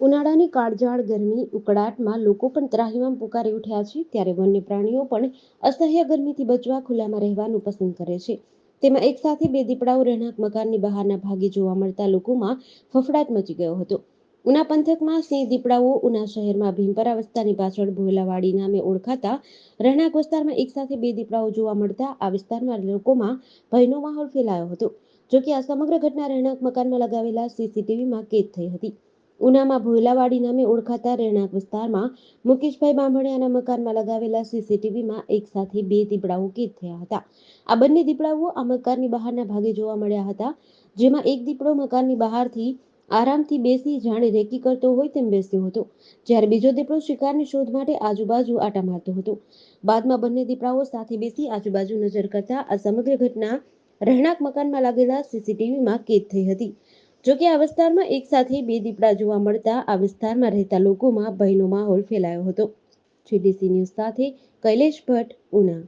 ઉનાળાની કાળઝાળ ગરમી ઉકળાટમાં લોકો પણ ત્રાહિમામ પુકારી ઉઠ્યા છે, ત્યારે વન્ય પ્રાણીઓ પણ અસહ્ય ગરમીથી બચવા ખુલ્લામાં રહેવાનું પસંદ કરે છે. તેમાં એક સાથે બે દીપડાઓ રહેણાંક મકાનની બહારના ભાગે જોવા મળતા લોકોમાં ફફડાટ મચી ગયો હતો. ઉના પંથકમાં સિંહ દીપડાઓ ઉના શહેરમાં ભીમપરા વિસ્તારની પાછળ ભોયલાવાડી નામે ઓળખાતા રહેણાંક વિસ્તારમાં એક સાથે બે દીપડાઓ જોવા મળતા આ વિસ્તારમાં લોકોમાં ભયનો માહોલ ફેલાયો હતો, જોકે આ સમગ્ર ઘટના રહેણાંક મકાનમાં લગાવેલા સીસીટીવીમાં કેદ થઈ હતી. ઉનામાં ભોયલાવાડી નામે ઓળખાતા રહેણાંક વિસ્તારમાં મુકેશભાઈ બાંભણિયાના મકાનમાં લગાવેલા સીસીટીવીમાં એક સાથે બે દીપડાઓ કેદ થયા હતા. આ બંને દીપડાઓ આ મકાનની બહારના ભાગે જોવા મળ્યા હતા, જેમાં એક દીપડો મકાનની બહારથી આરામથી બેસી જાણે રેકી કરતો હોય તેમ બેસ્યો હતો, જ્યારે બીજો દીપડો શિકારની શોધ માટે આજુબાજુ આટા મારતો હતો. બાદમાં બંને દીપડાઓ સાથે બેસી આજુબાજુ નજર કરતા આ સમગ્ર ઘટના રહેણાંક મકાનમાં લાગેલા સીસીટીવીમાં કેદ થઈ હતી. જોકે આ વિસ્તારમાં એક સાથે બે દીપડા જોવા મળતા આ વિસ્તારમાં રહેતા લોકોમાં ભયનો માહોલ ફેલાયો હતો. જીડીસી ન્યૂઝ સાથે કૈલેશ ભટ્ટ, ઉના.